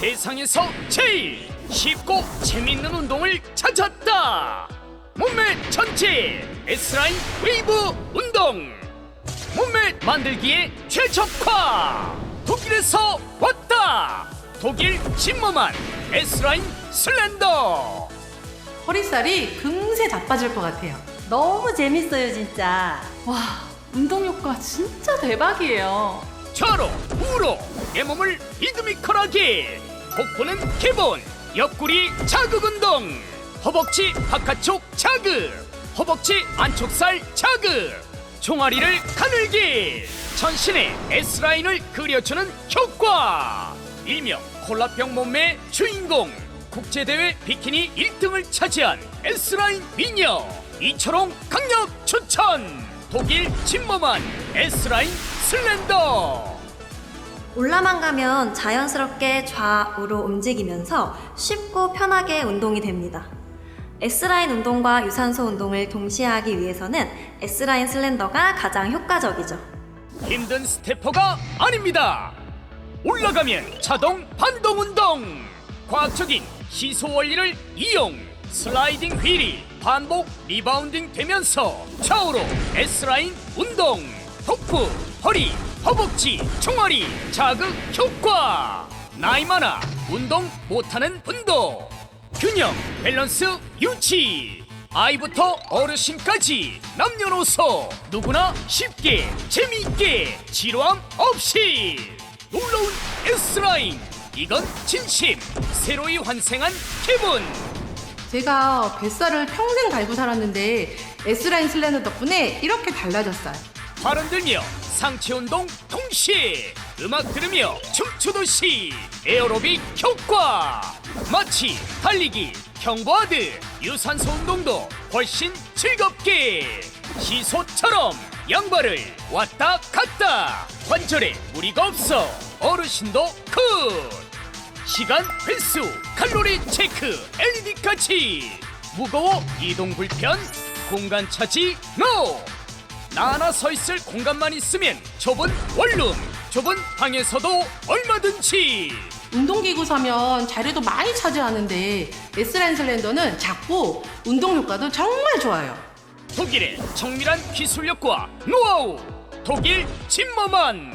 세상에서 제일 쉽고 재밌는 운동을 찾았다. 몸매 전체 S라인 웨이브 운동. 몸매 만들기에 최적화. 독일에서 왔다. 독일 진머만 S라인 슬렌더. 허리살이 금세 자빠질 것 같아요. 너무 재밌어요, 진짜. 와, 운동 효과 진짜 대박이에요. 좌로 우로 내 몸을 리드미컬하게 복부는 기본 옆구리 자극 운동 허벅지 바깥쪽 자극 허벅지 안쪽살 자극 종아리를 가늘기 전신에 S라인을 그려주는 효과. 일명 콜라병 몸매의 주인공 국제대회 비키니 1등을 차지한 S라인 미녀 이철홍 강력 추천. 독일 진머만 S라인 슬렌더 올라만 가면 자연스럽게 좌우로 움직이면서 쉽고 편하게 운동이 됩니다. S라인 운동과 유산소 운동을 동시에 하기 위해서는 S라인 슬렌더가 가장 효과적이죠. 힘든 스태퍼가 아닙니다. 올라가면 자동 반동 운동. 과학적인 시소 원리를 이용. 슬라이딩 휠이 반복 리바운딩 되면서 좌우로 S라인 운동. 복부, 허리, 허벅지, 종아리 자극 효과. 나이 많아 운동 못하는 분도 균형 밸런스 유지. 아이부터 어르신까지 남녀노소 누구나 쉽게 재미있게 지루함 없이 놀라운 S라인 이건 진심 새로이 환생한 기분 제가 뱃살을 평생 달고 살았는데 S라인 슬렌더 덕분에 이렇게 달라졌어요. 발 흔들며 상체 운동 동시에 음악 들으며 춤추듯이 에어로빅 효과. 마치 달리기 경보하듯 유산소 운동도 훨씬 즐겁게 시소처럼 양발을 왔다 갔다. 관절에 무리가 없어 어르신도 굿. 시간 횟수 칼로리 체크 LED까지. 무거워 이동 불편 공간 차지 NO 나 하나 서 있을 공간만 있으면 좁은 원룸 좁은 방에서도 얼마든지. 운동기구 사면 자리도 많이 차지하는데 S라인 슬렌더는 작고 운동 효과도 정말 좋아요. 독일의 정밀한 기술력과 노하우. 독일 진머만.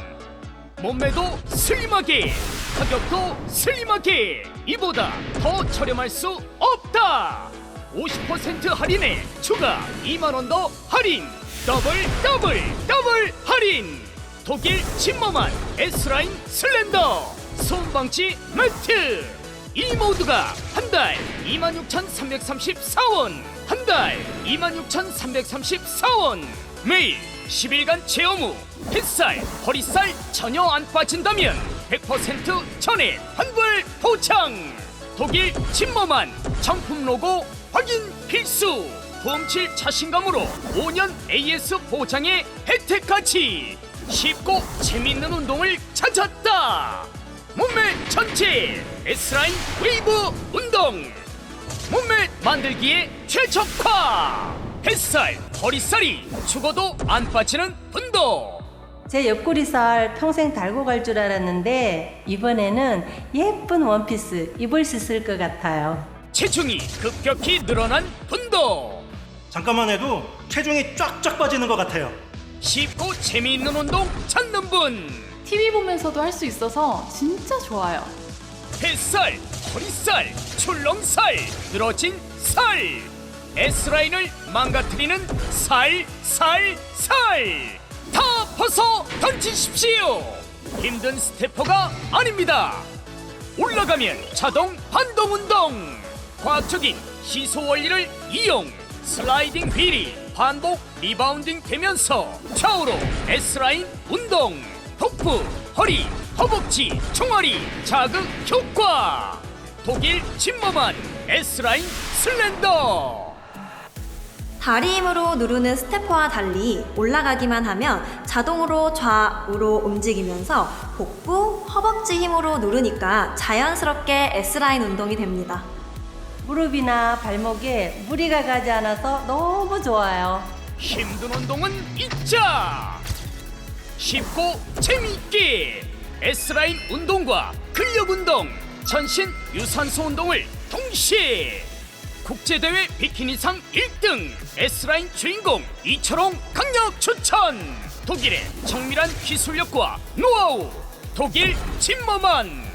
몸매도 슬림하게 가격도 슬림하게. 이보다 더 저렴할 수 없다. 50% 할인에 추가 2만 원 더 할인 더블 더블 더블 할인. 독일 진머만 S라인 슬렌더 손방지 매트. 이 모두가 한 달 26,334원 한 달 26,334원. 매일 10일간 체험 후 뱃살 허리살 전혀 안 빠진다면 100% 전액 환불 보장. 독일 진머만 정품 로고 확인 필수 보험칠 자신감으로 5년 AS 보장의 혜택까지 쉽고 재밌는 운동을 찾았다. 몸매 전체 S라인 웨이브 운동. 몸매 만들기에 최적화. 뱃살 허리살이 죽어도 안 빠지는 운동. 제 옆구리살 평생 달고 갈 줄 알았는데 이번에는 예쁜 원피스 입을 수 있을 것 같아요. 체중이 급격히 늘어난 운동 잠깐만 해도 체중이 쫙쫙 빠지는 것 같아요. 쉽고 재미있는 운동 찾는 분 TV 보면서도 할 수 있어서 진짜 좋아요. 뱃살, 허리살, 출렁살, 늘어진 살 S라인을 망가뜨리는 살, 살, 살! 다 벗어 던지십시오! 힘든 스태퍼가 아닙니다! 올라가면 자동 반동 운동! 과학적인 시소 원리를 이용! 슬라이딩 휠이 반복 리바운딩 되면서 좌우로 S라인 운동! 복부, 허리, 허벅지, 종아리 자극 효과! 독일 진머만 S라인 슬렌더! 다리 힘으로 누르는 스태퍼와 달리 올라가기만 하면 자동으로 좌우로 움직이면서 복부, 허벅지 힘으로 누르니까 자연스럽게 S라인 운동이 됩니다. 무릎이나 발목에 무리가 가지 않아서 너무 좋아요. 힘든 운동은 잊자! 쉽고 재미있게 S라인 운동과 근력 운동 전신 유산소 운동을 동시에 국제대회 비키니상 1등 S라인 주인공 이철홍 강력 추천 독일의 정밀한 기술력과 노하우 독일 진머만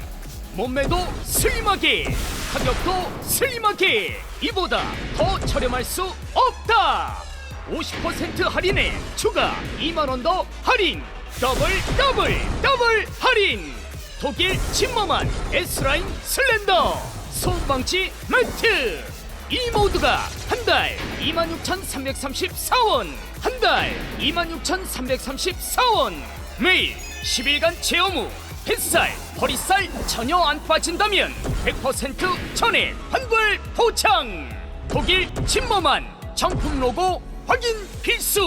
몸매도 슬림하게 가격도 슬림하게 이보다 더 저렴할 수 없다. 50% 할인에 추가 2만원 더 할인. 더블 더블 더블 할인. 독일 침머만 S라인 슬렌더 소방치 매트. 이 모두가 한 달 26,334원 한 달 26,334원. 매일 10일간 체험 후 뱃살, 허리살 전혀 안 빠진다면 100% 전액 환불 보장. 독일 침머만 정품 로고 확인 필수